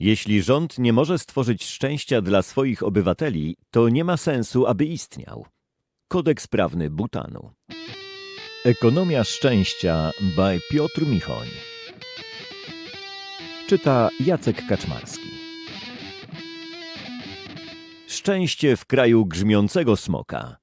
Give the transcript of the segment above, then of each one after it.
Jeśli rząd nie może stworzyć szczęścia dla swoich obywateli, to nie ma sensu, aby istniał. Kodeks prawny Butanu. Ekonomia szczęścia by Piotr Michoń. Czyta Jacek Kaczmarski. Szczęście w kraju grzmiącego smoka.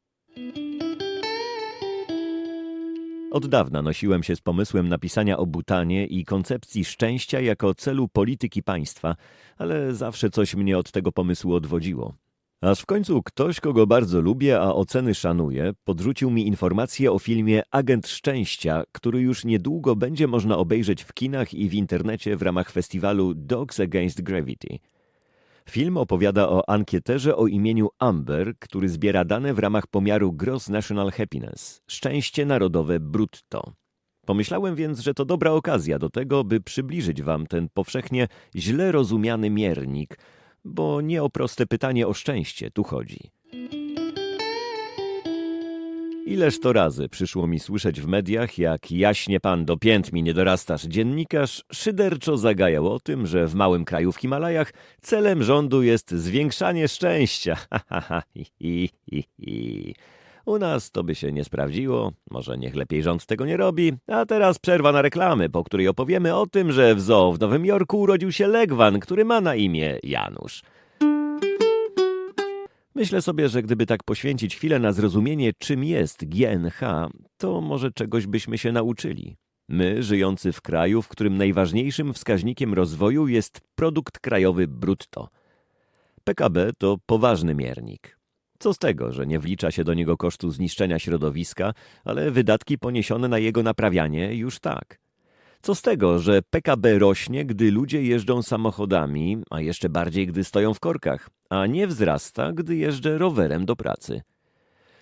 Od dawna nosiłem się z pomysłem napisania o Butanie i koncepcji szczęścia jako celu polityki państwa, ale zawsze coś mnie od tego pomysłu odwodziło. Aż w końcu ktoś, kogo bardzo lubię, a oceny szanuję, podrzucił mi informację o filmie Agent Szczęścia, który już niedługo będzie można obejrzeć w kinach i w internecie w ramach festiwalu Dogs Against Gravity. Film opowiada o ankieterze o imieniu Amber, który zbiera dane w ramach pomiaru Gross National Happiness szczęście narodowe brutto. Pomyślałem więc, że to dobra okazja do tego, by przybliżyć Wam ten powszechnie źle rozumiany miernik, bo nie o proste pytanie o szczęście tu chodzi. Ileż to razy przyszło mi słyszeć w mediach, jak jaśnie pan do pięt mi nie dorastasz dziennikarz szyderczo zagajał o tym, że w małym kraju w Himalajach celem rządu jest zwiększanie szczęścia. Hi, hi, hi. U nas to by się nie sprawdziło, może niech lepiej rząd tego nie robi. A teraz przerwa na reklamy, po której opowiemy o tym, że w zoo w Nowym Jorku urodził się Legwan, który ma na imię Janusz. Myślę sobie, że gdyby tak poświęcić chwilę na zrozumienie, czym jest GNH, to może czegoś byśmy się nauczyli. My, żyjący w kraju, w którym najważniejszym wskaźnikiem rozwoju jest produkt krajowy brutto. PKB to poważny miernik. Co z tego, że nie wlicza się do niego kosztu zniszczenia środowiska, ale wydatki poniesione na jego naprawianie już tak. Co z tego, że PKB rośnie, gdy ludzie jeżdżą samochodami, a jeszcze bardziej, gdy stoją w korkach, a nie wzrasta, gdy jeżdżę rowerem do pracy?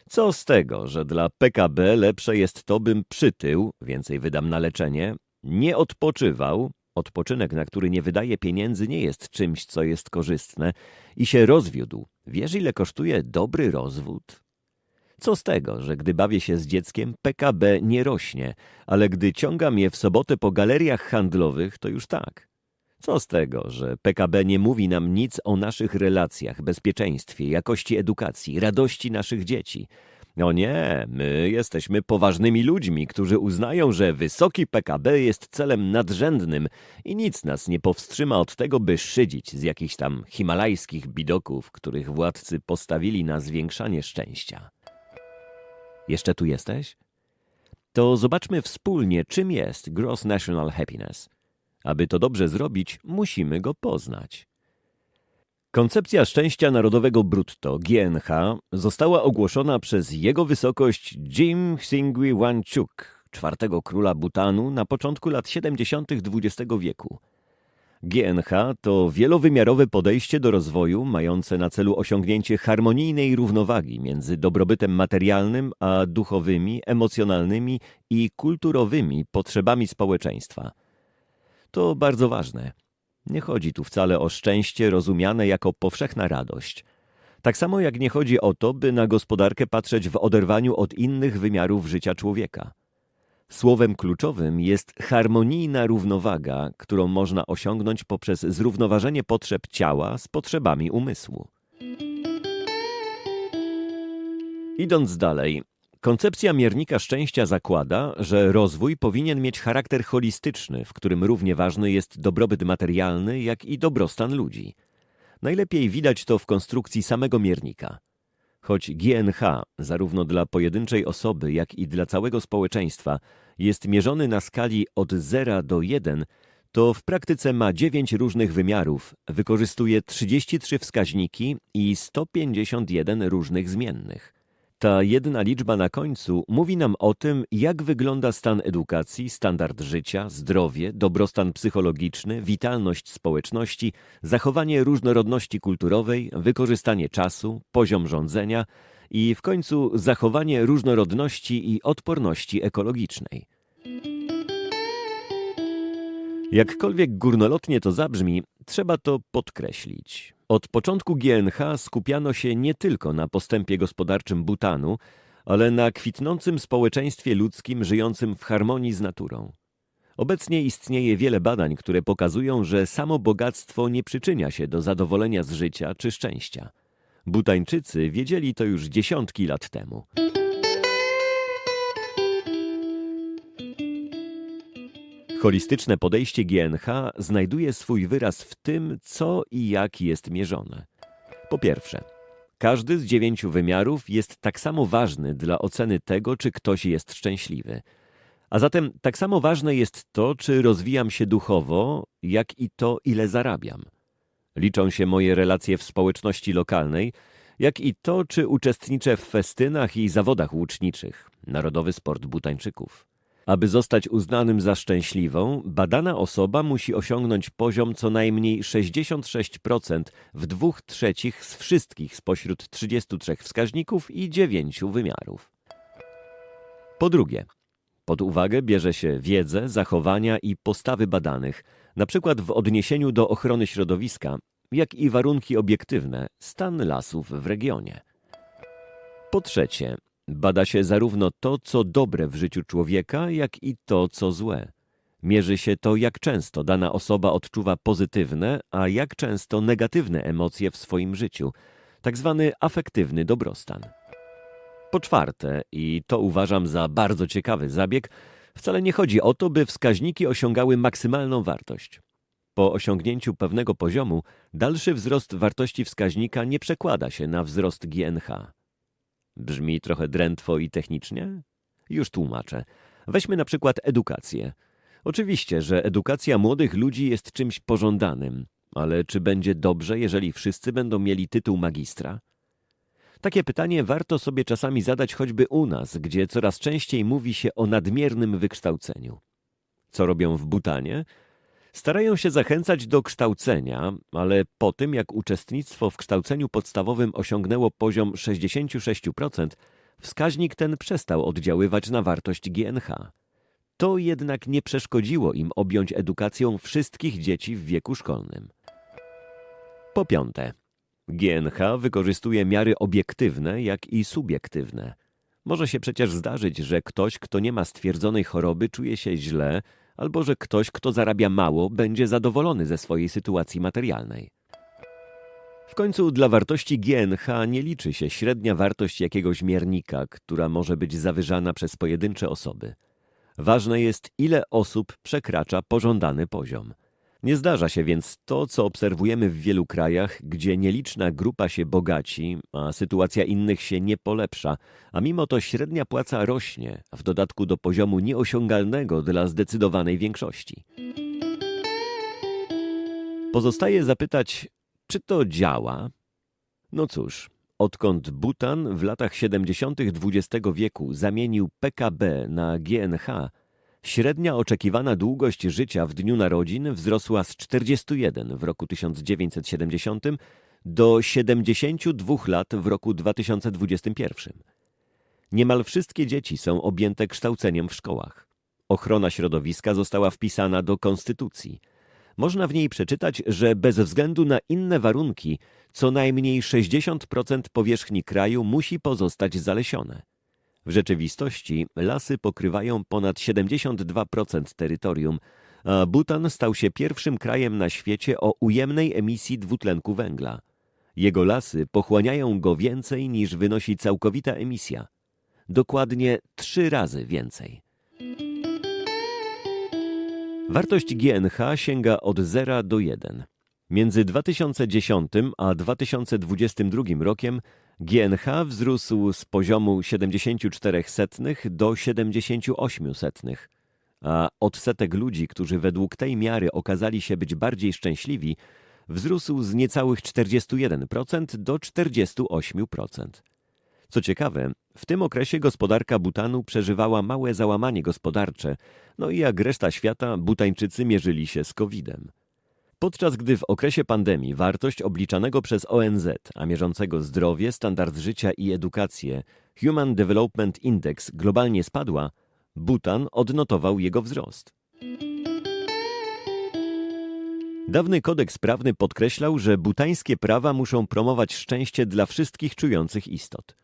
Co z tego, że dla PKB lepsze jest to, bym przytył, więcej wydam na leczenie, nie odpoczywał, odpoczynek, na który nie wydaje pieniędzy, nie jest czymś, co jest korzystne, i się rozwiódł. Wiesz, ile kosztuje dobry rozwód? Co z tego, że gdy bawię się z dzieckiem, PKB nie rośnie, ale gdy ciągam je w sobotę po galeriach handlowych, to już tak. Co z tego, że PKB nie mówi nam nic o naszych relacjach, bezpieczeństwie, jakości edukacji, radości naszych dzieci? No nie, my jesteśmy poważnymi ludźmi, którzy uznają, że wysoki PKB jest celem nadrzędnym i nic nas nie powstrzyma od tego, by szydzić z jakichś tam himalajskich bidoków, których władcy postawili na zwiększanie szczęścia. Jeszcze tu jesteś? To zobaczmy wspólnie, czym jest Gross National Happiness. Aby to dobrze zrobić, musimy go poznać. Koncepcja szczęścia narodowego brutto, GNH, została ogłoszona przez jego wysokość Jim Singwi Wanchuk, czwartego króla Butanu na początku lat 70. XX wieku. GNH to wielowymiarowe podejście do rozwoju mające na celu osiągnięcie harmonijnej równowagi między dobrobytem materialnym a duchowymi, emocjonalnymi i kulturowymi potrzebami społeczeństwa. To bardzo ważne. Nie chodzi tu wcale o szczęście rozumiane jako powszechna radość. Tak samo jak nie chodzi o to, by na gospodarkę patrzeć w oderwaniu od innych wymiarów życia człowieka. Słowem kluczowym jest harmonijna równowaga, którą można osiągnąć poprzez zrównoważenie potrzeb ciała z potrzebami umysłu. Idąc dalej, koncepcja miernika szczęścia zakłada, że rozwój powinien mieć charakter holistyczny, w którym równie ważny jest dobrobyt materialny, jak i dobrostan ludzi. Najlepiej widać to w konstrukcji samego miernika. Choć GNH, zarówno dla pojedynczej osoby, jak i dla całego społeczeństwa, jest mierzony na skali od 0 do 1, to w praktyce ma 9 różnych wymiarów, wykorzystuje 33 wskaźniki i 151 różnych zmiennych. Ta jedna liczba na końcu mówi nam o tym, jak wygląda stan edukacji, standard życia, zdrowie, dobrostan psychologiczny, witalność społeczności, zachowanie różnorodności kulturowej, wykorzystanie czasu, poziom rządzenia i w końcu zachowanie różnorodności i odporności ekologicznej. Jakkolwiek górnolotnie to zabrzmi, trzeba to podkreślić. Od początku GNH skupiano się nie tylko na postępie gospodarczym Butanu, ale na kwitnącym społeczeństwie ludzkim żyjącym w harmonii z naturą. Obecnie istnieje wiele badań, które pokazują, że samo bogactwo nie przyczynia się do zadowolenia z życia czy szczęścia. Butańczycy wiedzieli to już dziesiątki lat temu. Holistyczne podejście GNH znajduje swój wyraz w tym, co i jak jest mierzone. Po pierwsze, każdy z dziewięciu wymiarów jest tak samo ważny dla oceny tego, czy ktoś jest szczęśliwy. A zatem tak samo ważne jest to, czy rozwijam się duchowo, jak i to, ile zarabiam. Liczą się moje relacje w społeczności lokalnej, jak i to, czy uczestniczę w festynach i zawodach łuczniczych, narodowy sport butańczyków. Aby zostać uznanym za szczęśliwą, badana osoba musi osiągnąć poziom co najmniej 66% w dwóch trzecich z wszystkich spośród 33 wskaźników i 9 wymiarów. Po drugie, pod uwagę bierze się wiedzę, zachowania i postawy badanych, przykład w odniesieniu do ochrony środowiska, jak i warunki obiektywne, stan lasów w regionie. Po trzecie, bada się zarówno to, co dobre w życiu człowieka, jak i to, co złe. Mierzy się to, jak często dana osoba odczuwa pozytywne, a jak często negatywne emocje w swoim życiu, tak zwany afektywny dobrostan. Po czwarte, i to uważam za bardzo ciekawy zabieg, wcale nie chodzi o to, by wskaźniki osiągały maksymalną wartość. Po osiągnięciu pewnego poziomu, dalszy wzrost wartości wskaźnika nie przekłada się na wzrost GNH. Brzmi trochę drętwo i technicznie? Już tłumaczę. Weźmy na przykład edukację. Oczywiście, że edukacja młodych ludzi jest czymś pożądanym, ale czy będzie dobrze, jeżeli wszyscy będą mieli tytuł magistra? Takie pytanie warto sobie czasami zadać choćby u nas, gdzie coraz częściej mówi się o nadmiernym wykształceniu. Co robią w Butanie? Starają się zachęcać do kształcenia, ale po tym jak uczestnictwo w kształceniu podstawowym osiągnęło poziom 66%, wskaźnik ten przestał oddziaływać na wartość GNH. To jednak nie przeszkodziło im objąć edukacją wszystkich dzieci w wieku szkolnym. Po piąte, GNH wykorzystuje miary obiektywne, jak i subiektywne. Może się przecież zdarzyć, że ktoś, kto nie ma stwierdzonej choroby, czuje się źle, albo że ktoś, kto zarabia mało, będzie zadowolony ze swojej sytuacji materialnej. W końcu dla wartości GNH nie liczy się średnia wartość jakiegoś miernika, która może być zawyżana przez pojedyncze osoby. Ważne jest, ile osób przekracza pożądany poziom. Nie zdarza się więc to, co obserwujemy w wielu krajach, gdzie nieliczna grupa się bogaci, a sytuacja innych się nie polepsza, a mimo to średnia płaca rośnie, w dodatku do poziomu nieosiągalnego dla zdecydowanej większości. Pozostaje zapytać, czy to działa? No cóż, odkąd Butan w latach 70. XX wieku zamienił PKB na GNH, Średnia oczekiwana długość życia w dniu narodzin wzrosła z 41 w roku 1970 do 72 lat w roku 2021. Niemal wszystkie dzieci są objęte kształceniem w szkołach. Ochrona środowiska została wpisana do konstytucji. Można w niej przeczytać, że bez względu na inne warunki co najmniej 60% powierzchni kraju musi pozostać zalesione. W rzeczywistości lasy pokrywają ponad 72% terytorium, a Butan stał się pierwszym krajem na świecie o ujemnej emisji dwutlenku węgla. Jego lasy pochłaniają go więcej niż wynosi całkowita emisja. Dokładnie trzy razy więcej. Wartość GNH sięga od 0 do 1. Między 2010 a 2022 rokiem GNH wzrósł z poziomu 74 setnych do 78 setnych, a odsetek ludzi, którzy według tej miary okazali się być bardziej szczęśliwi, wzrósł z niecałych 41% do 48%. Co ciekawe, w tym okresie gospodarka Butanu przeżywała małe załamanie gospodarcze, no i jak reszta świata, Butańczycy mierzyli się z COVID-em. Podczas gdy w okresie pandemii wartość obliczanego przez ONZ, a mierzącego zdrowie, standard życia i edukację Human Development Index globalnie spadła, Bhutan odnotował jego wzrost. Dawny kodeks prawny podkreślał, że butańskie prawa muszą promować szczęście dla wszystkich czujących istot.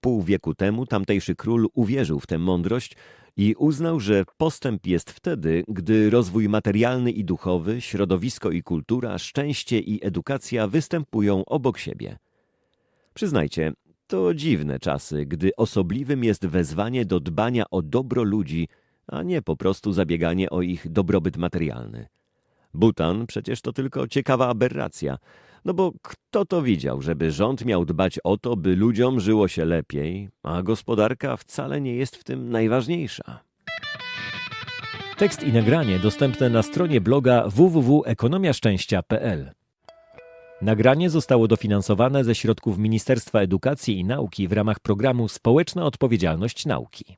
Pół wieku temu tamtejszy król uwierzył w tę mądrość i uznał, że postęp jest wtedy, gdy rozwój materialny i duchowy, środowisko i kultura, szczęście i edukacja występują obok siebie. Przyznajcie, to dziwne czasy, gdy osobliwym jest wezwanie do dbania o dobro ludzi, a nie po prostu zabieganie o ich dobrobyt materialny. Butan przecież to tylko ciekawa aberracja, no bo kto to widział, żeby rząd miał dbać o to, by ludziom żyło się lepiej, a gospodarka wcale nie jest w tym najważniejsza. Tekst i nagranie dostępne na stronie bloga www.ekonomiaszczęścia.pl. Nagranie zostało dofinansowane ze środków Ministerstwa Edukacji i Nauki w ramach programu Społeczna Odpowiedzialność Nauki.